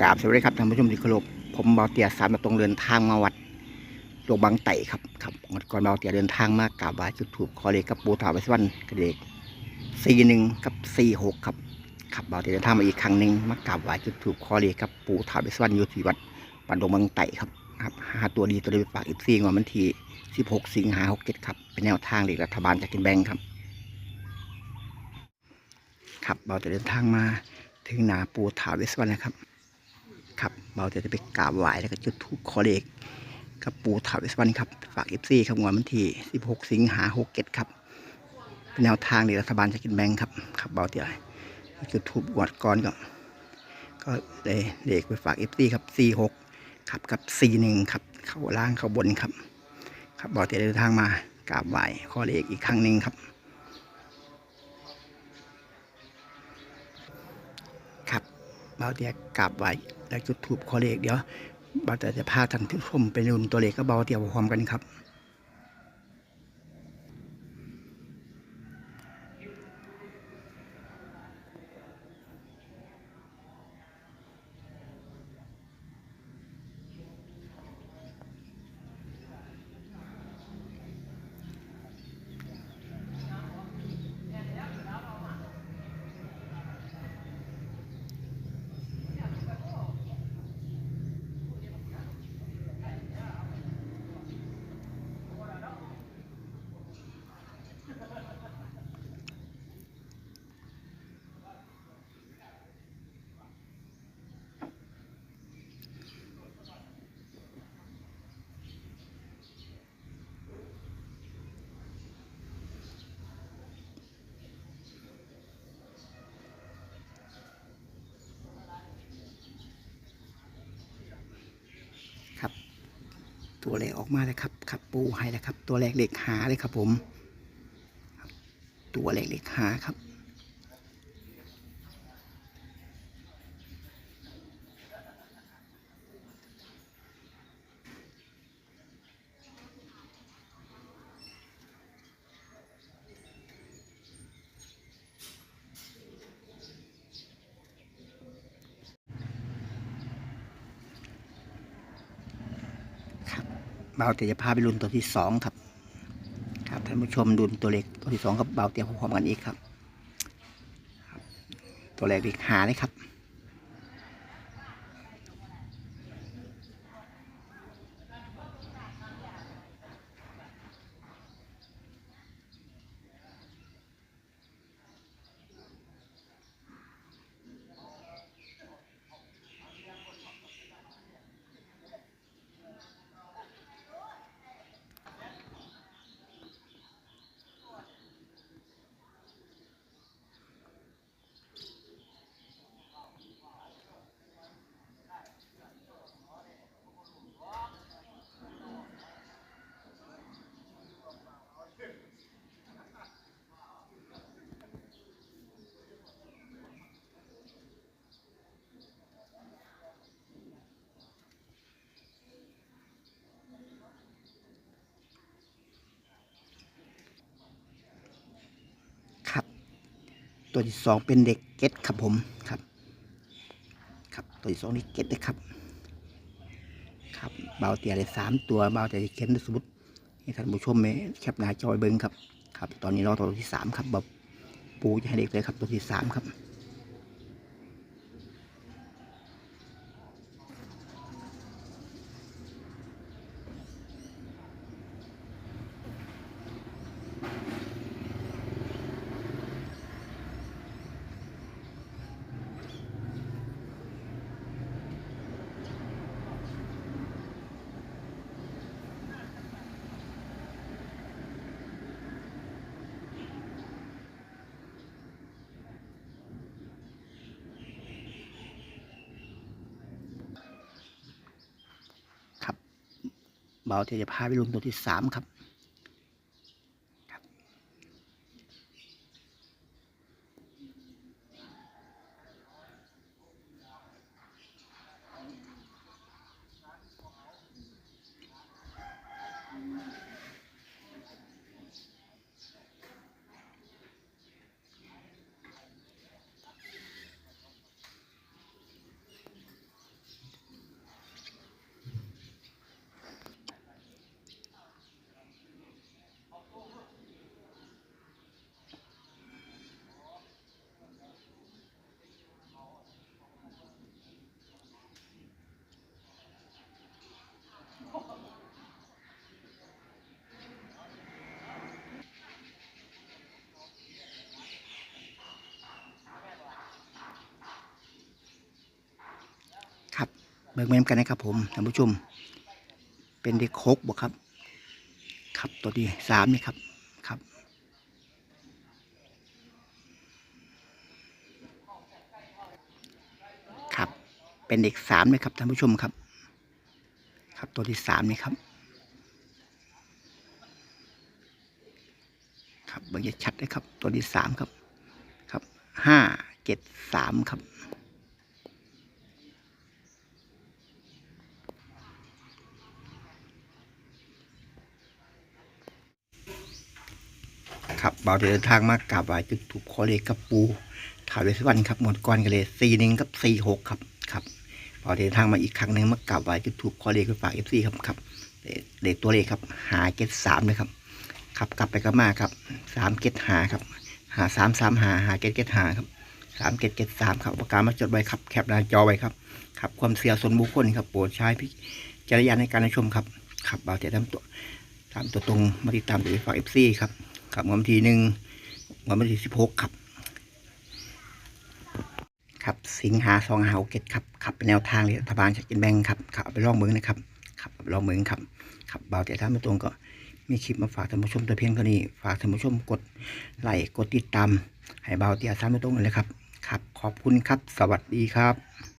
กราบสวัสดีครับท่านผู้ชมที่เคารพผมเบาเตียสามมาตรงเดินทางมาวัดหลวงบางไต่ครับครับก่อนเบาเตียเดินทางมากราบไหว้จุดถูกขอเลขกับปูถาวรสวรรค์กระเด็กสี่หนึ่งกับสี่หกครับครับเบาเตียเดินทางมาอีกครั้งหนึ่งมากราบไหว้จุดถูกขอเลขกับปูถาวรสวรรค์อยู่ที่วัดปันหลวงบางไต่ครับครับหาตัวดีตัวเดียวไปฝากอีกซีงวันที่สิบหกสิงหาหกเจ็ดครับเป็นแนวทางเลขรัฐบาลจากกินแบงครับ ครับเบาเตียเดินทางมาถึงหนาปูถาวรสวรรค์นะครับ ครับเราจะไปกราบไหว้แล้วก็จุดธูปขอเลขกับปู่ถาวสวรรค์ครับ ฝากเอฟซีครับงวดวันที่ 16 สิงหาหกเครับเป็นแนวทางในรัฐบาลจะกินแบงค์ครับครับเบาเตียจุดธูปงวดก่อนก็ก็เลยเลขไปฝากเอฟซีครับ 46ครับกับ 41ครับเข้าล่างเข้าบนครับ ครับเบาเตียเดินทางมากราบไหว้ขอเลขอีกครั้งหนึ่งครับครับเบาเตียกราบไหว้ แล้วจุดถูกขอเลขเดี๋ยวเบาเตียจะพาท่านผู้ชมไปรุนตัวเลขกับเบาเตียพร้อมกันครับ ตัวเลกออกมาเลยครับครับปูให้แล้วครับ ตัวเลกเหล็กหาเลยครับผม ตัวเลกเหล็กหาครับ ครับ เบาเตียจะพาไปลุ้นตัวที่สองครับ ครับท่านผู้ชมดูตัวเล็กตัวที่สองกับเบาเตียพร้อมๆกันอีกครับ ตัวเลขเลขหาเลยครับ ตัวที่สองเป็นเด็กเก็ตครับผมครับ ครับตัวที่สองนี่เก็ตนะครับ ครับเบาเตียเลยสามตัวเบาเตียเข็นสมมติให้ท่านผู้ชมไหมแคปหน้าจอยเบิ้งครับ ครับ ตอนนี้เราตัวที่สามครับแบบปูจะให้เด็กเลยครับตัวที่สามครับครับเบาเทียจะพาไปรวมตัวที่สามครับ ค เบิกเมมกันนะครับผมท่านผู้ชม เป็นเด็กคกบ่ครับ ครับตัวที่สามนี่ครับครับ ครับ เป็นเด็กสามเลยครับท่านผู้ชมครับ ครับตัวที่สามนี่ครับครับเบิ่งจะชัดเลยครับ ตัวที่สามครับ ครับห้าเจ็ดสามครับ ครับเบาเดินทางมากราบไหว้จุดถูกขอเลขกับปูถาวเวสวรรณครับหมดก่อนกันเลยสี่หนึ่งกับสี่หกครับครับเบาเดินทางมาอีกครั้งหนึ่งมากราบไหว้จุดถูกขอเลขไปฝากเอฟซีครับครับเลขเลขตัวเลขครับหาเก็ดสามเลยครับครับกลับไปกลับมาครับสามเก็ดหาครับหาสามสามหาหาเก็ดเก็ดหาครับสามเก็ดเก็ดสามครับประกาศมาจดไว้ครับแคปหน้าจอไว้ครับครับความเสียส่วนบุคคลครับโปรดใช้พิจารณาในการชมครับครับเบาจะทำตัวตามตัวตรงมาติดตามตัวเลขฝากเอฟซีครับ ครับวันที่หนึ่งวันที่สิบหกครับ ครับสิงหาสองหาเกตครับขับเป็นแนวทางเลยรัฐบาลจากกินแบงครับขับไปลองเมืองนะครับขับเอาไปลองเมืองครับขับเบาแต่ถ้าไม่ตรงก็มีคลิปมาฝากท่านผู้ชมแต่เพียงเท่านี้ฝากท่านผู้ชมกดไลค์กดติดตามให้เบาเตียซ้ำไม่ตรงเลยครับ ครับ ขอบคุณครับ สวัสดีครับ